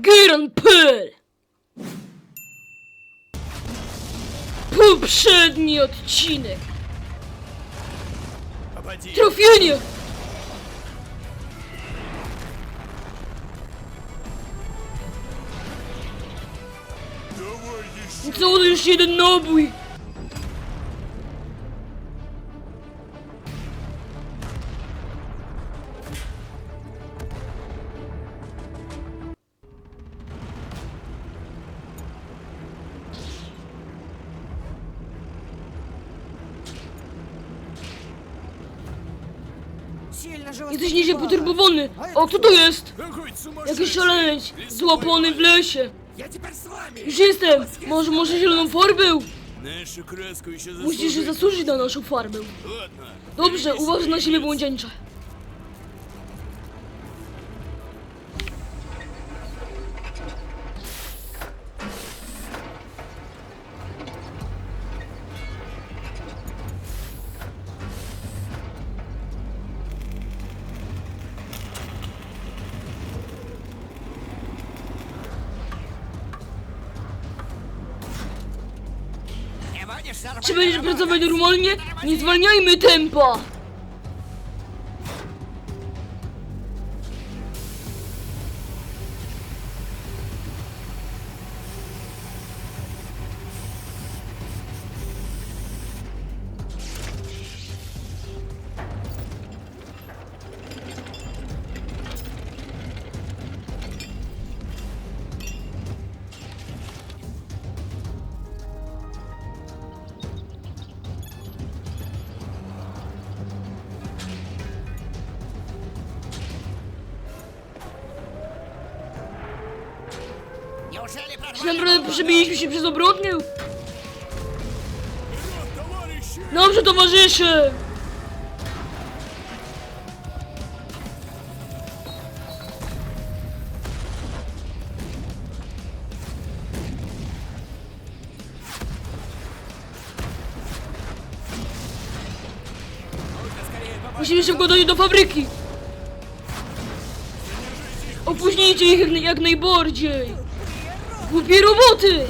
Grnpl! Poprzedni odcinek! Trafienie! Co on już jeden nabój? Jesteś nieźle poturbowany. O, kto to jest? Jakiś szaleniec, złapany w lesie. Już jestem. Może, może zieloną farbę? Musisz zasłużyć na naszą farbę. Dobrze, uważaj na siebie, błądzięcze. Czy będziesz pracować normalnie? Nie zwalniajmy tempa! Czy naprawdę przebiliśmy się przez obrotnię? Dobrze, towarzysze! Musimy szybko dojść do fabryki! Opóźnijcie ich jak najbardziej! Głupie roboty!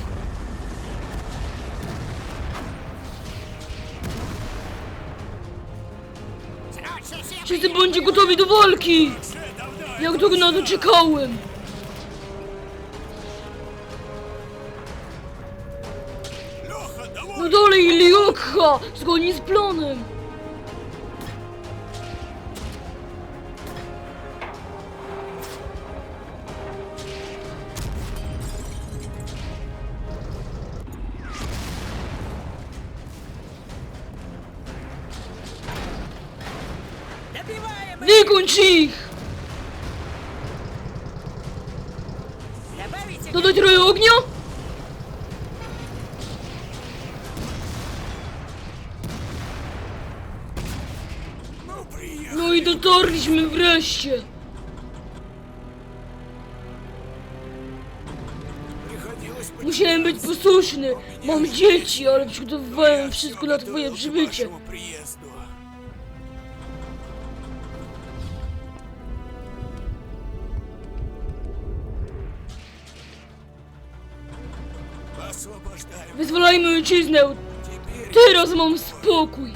Wszyscy bądźcie gotowi do walki! Jak długo na to czekałem! No dalej, Liokha! Zgodnie z planem! Wykończ ich! Dodać roju ognia? No i dotarliśmy wreszcie! Musiałem być posłuszny. Mam dzieci, ale przygotowywałem wszystko na twoje przybycie. Wyzwolajmy ojczyznę! Teraz mam spokój!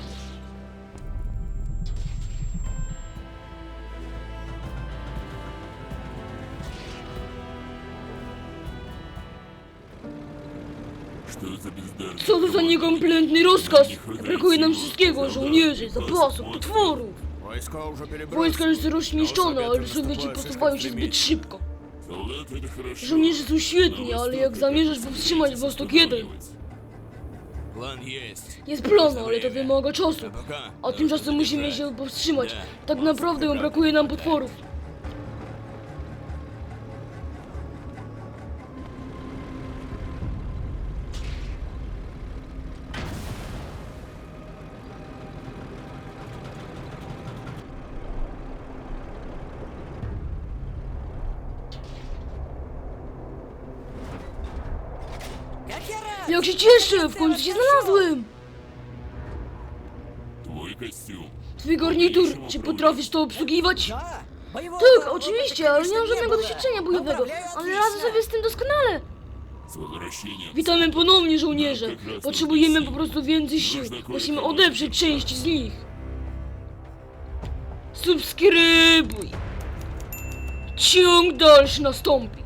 Co to za niekompletny rozkaz? Brakuje nam wszystkiego, żołnierzy, zapasów, potworów! Wojska już rozmieszczone, ale sowieci posuwają się zbyt szybko. Żołnierze są świetni, ale jak zamierzasz powstrzymać Wostok 1, Plan jest. jest plan, ale to wymaga czasu. A tymczasem musimy się powstrzymać. Tak naprawdę brakuje nam potworów. Jak się cieszę! W końcu się znalazłem! Twój kostium. Twój garnitur! Czy potrafisz to obsługiwać? Tak, tak oczywiście, ale nie mam żadnego doświadczenia bojowego. Ale radzę sobie z tym doskonale. Witamy ponownie, żołnierze. Potrzebujemy po prostu więcej sił. Musimy odeprzeć część z nich. Subskrybuj. Ciąg dalszy nastąpi.